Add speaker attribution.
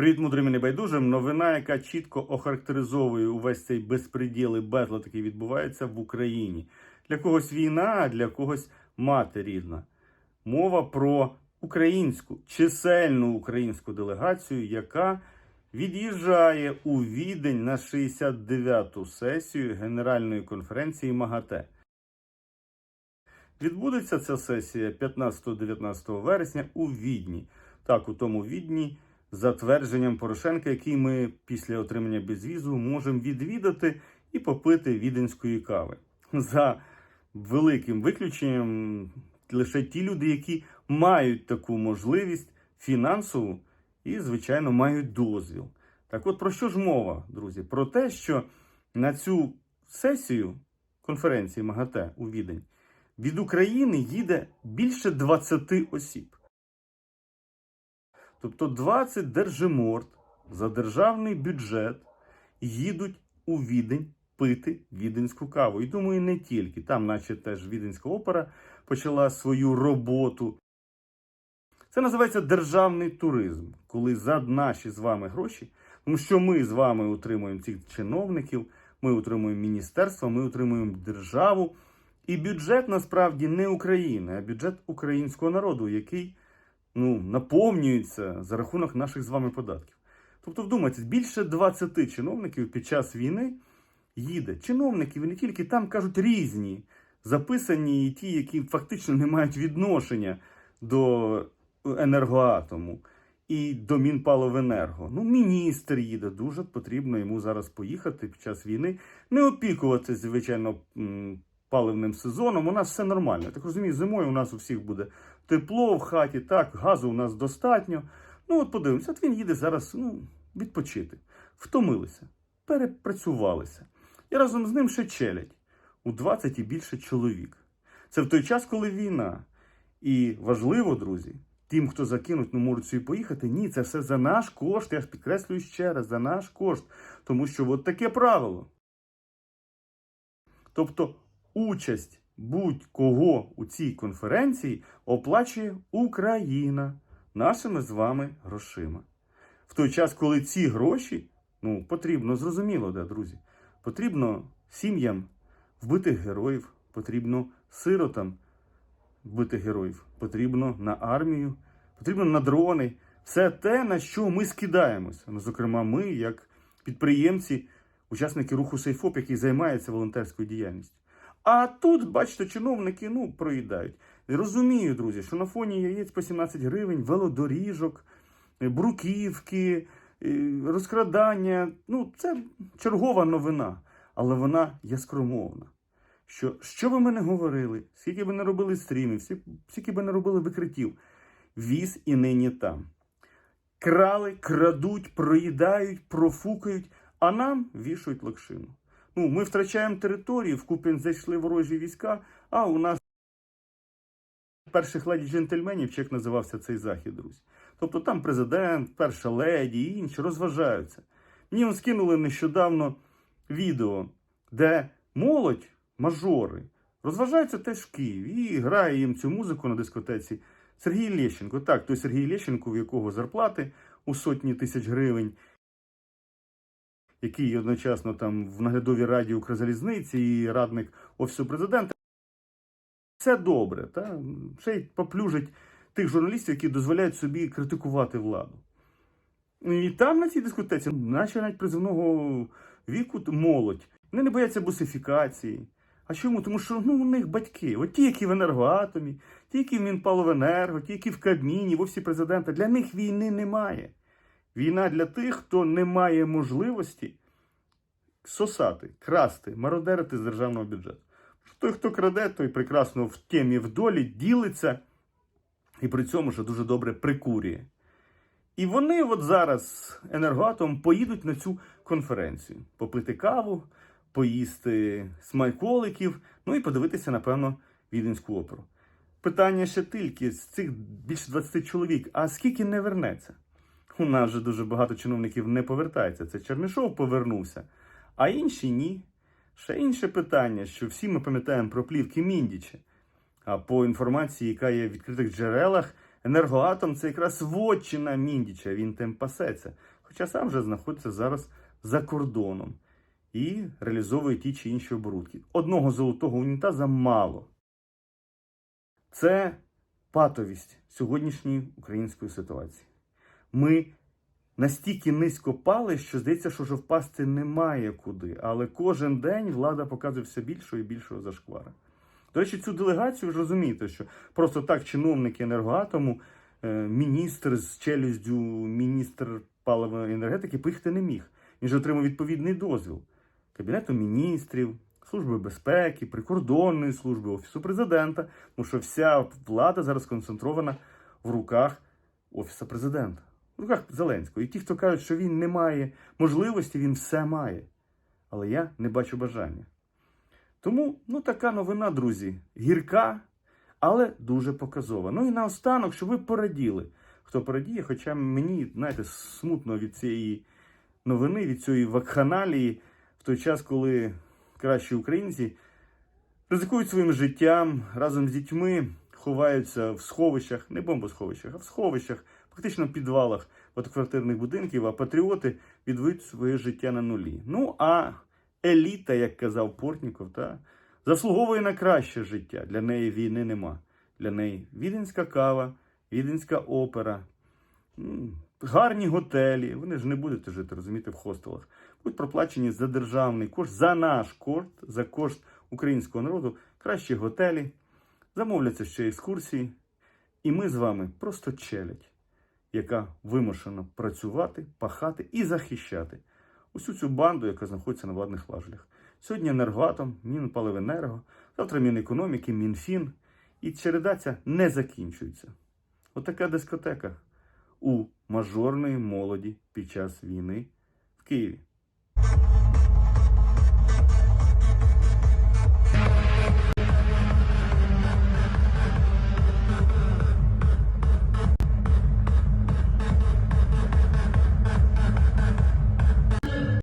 Speaker 1: Привіт, мудрим і небайдужим. Новина, яка чітко охарактеризовує увесь цей безпреділ і безлад, який відбувається в Україні. Для когось війна, а для когось мати рідна. Мова про українську, чисельну українську делегацію, яка від'їжджає у відень на 69-ту сесію Генеральної конференції МАГАТЕ. Відбудеться ця сесія 15-19 вересня у Відні. Так, у тому Відні, за твердженням Порошенка, який ми після отримання безвізу можемо відвідати і попити віденської кави. За великим виключенням лише ті люди, які мають таку можливість фінансову і, звичайно, мають дозвіл. Так от про що ж мова, друзі? Про те, що на цю сесію конференції МАГАТЕ у Відень від України їде більше 20 осіб. Тобто 20 держиморд за державний бюджет їдуть у Відень пити віденську каву. І думаю, не тільки. Там, наче теж Віденська опера почала свою роботу. Це називається державний туризм, коли за наші з вами гроші, тому що ми з вами утримуємо цих чиновників, ми утримуємо міністерство, ми утримуємо державу. І бюджет насправді не України, а бюджет українського народу, який ну, наповнюється за рахунок наших з вами податків. Тобто, вдумайтесь, більше 20 чиновників під час війни їде. Чиновників і не тільки там кажуть різні, записані і ті, які фактично не мають відношення до енергоатому і до Мінпаливенерго. Ну, міністр їде, дуже потрібно йому зараз поїхати під час війни, не опікуватися, звичайно, паливним сезоном. У нас все нормально. Так розумію, зимою у нас у всіх буде тепло в хаті, так, газу у нас достатньо. Ну, от подивимося, от він їде зараз ну, відпочити. Втомилися, перепрацювалися. І разом з ним ще челядь у 20 і більше чоловік. Це в той час, коли війна. І важливо, друзі, тим, хто закинуть, ну можуть собі поїхати. Ні, це все за наш кошт. Я ж підкреслюю ще раз, за наш кошт. Тому що от таке правило. Тобто участь будь-кого у цій конференції оплачує Україна нашими з вами грошима. В той час, коли ці гроші, ну, потрібно, зрозуміло, де, друзі, потрібно сім'ям вбитих героїв, потрібно сиротам вбитих героїв, потрібно на армію, потрібно на дрони. Все те, на що ми скидаємося. Ну, зокрема, ми, як підприємці, учасники руху Сейфоп, який займається волонтерською діяльністю. А тут, бачите, чиновники ну, проїдають. Розумію, друзі, що на фоні яєць по 17 гривень, велодоріжок, е, бруківки, е, розкрадання. Ну, це чергова новина, але вона яскромовна. Що, що ви мене говорили, скільки би не робили стрімів, скільки би не робили викриттів, віз і нині там. Крали, крадуть, проїдають, профукають, а нам вішають локшину. Ну, ми втрачаємо територію, в Куп'ян зайшли ворожі війська, а у нас перших леді джентльменів, як називався цей захід, друзі. Тобто там президент, перша леді і інші розважаються. Мені он скинули нещодавно відео, де молодь, мажори, розважаються теж в Києві і грає їм цю музику на дискотеці. Сергій Лещенко, так, той Сергій Лещенко, в якого зарплати у сотні тисяч гривень, який одночасно там в наглядовій раді Укрзалізниці і радник Офісу президента. Це добре, та? ще й поплюжить тих журналістів, які дозволяють собі критикувати владу. І там на цій дискотеці, наче навіть призовного віку, молодь. Вони не бояться бусифікації. А чому? Тому що ну, у них батьки, от ті, які в енергоатомі, ті, які в Мінпаливенерго, ті, які в Кабміні, в Офісі президента, для них війни немає. Війна для тих, хто не має можливості сосати, красти, мародерити з державного бюджету. Той, хто краде, той прекрасно в темі в долі ділиться і при цьому ще дуже добре прикурює. І вони от зараз енергоатом поїдуть на цю конференцію попити каву, поїсти смайколиків, ну і подивитися, напевно, віденську оперу. Питання ще тільки з цих більше 20 чоловік, а скільки не вернеться? У нас же дуже багато чиновників не повертається. Це Чернишов повернувся, а інші ні. Ще інше питання, що всі ми пам'ятаємо про плівки Міндіча. А по інформації, яка є в відкритих джерелах, Енергоатом це якраз вотчина Міндіча, він тим пасеться. Хоча сам вже знаходиться зараз за кордоном і реалізовує ті чи інші оборудки. Одного золотого унітаза мало. Це патовість сьогоднішньої української ситуації. Ми настільки низько пали, що здається, що вже впасти немає куди. Але кожен день влада показує все більшого і більшого зашквара. До речі, цю делегацію ж розумієте, що просто так чиновники енергоатому, е, міністр з челюстю, міністр паливної енергетики поїхати не міг. Він же отримав відповідний дозвіл Кабінету міністрів, Служби безпеки, прикордонної служби, Офісу президента, тому що вся влада зараз концентрована в руках Офісу президента, в руках Зеленського. І ті, хто кажуть, що він не має можливості, він все має. Але я не бачу бажання. Тому ну, така новина, друзі, гірка, але дуже показова. Ну і наостанок, щоб ви пораділи. Хто порадіє, хоча мені, знаєте, смутно від цієї новини, від цієї вакханалії, в той час, коли кращі українці ризикують своїм життям разом з дітьми, ховаються в сховищах, не бомбосховищах, а в сховищах, фактично в підвалах багатоквартирних будинків, а патріоти відводять своє життя на нулі. Ну а еліта, як казав Портніков, та, заслуговує на краще життя. Для неї війни нема. Для неї віденська кава, віденська опера, гарні готелі. Вони ж не будете жити, розумієте, в хостелах. Будуть проплачені за державний кошт, за наш кошт, за кошт українського народу, кращі готелі, замовляться ще екскурсії. І ми з вами просто челядь, яка вимушена працювати, пахати і захищати усю цю банду, яка знаходиться на владних лажлях. Сьогодні енергоатом, Мінпаливенерго, завтра Мінекономіки, Мінфін. І череда ця не закінчується. Отака дискотека у мажорної молоді під час війни в Києві.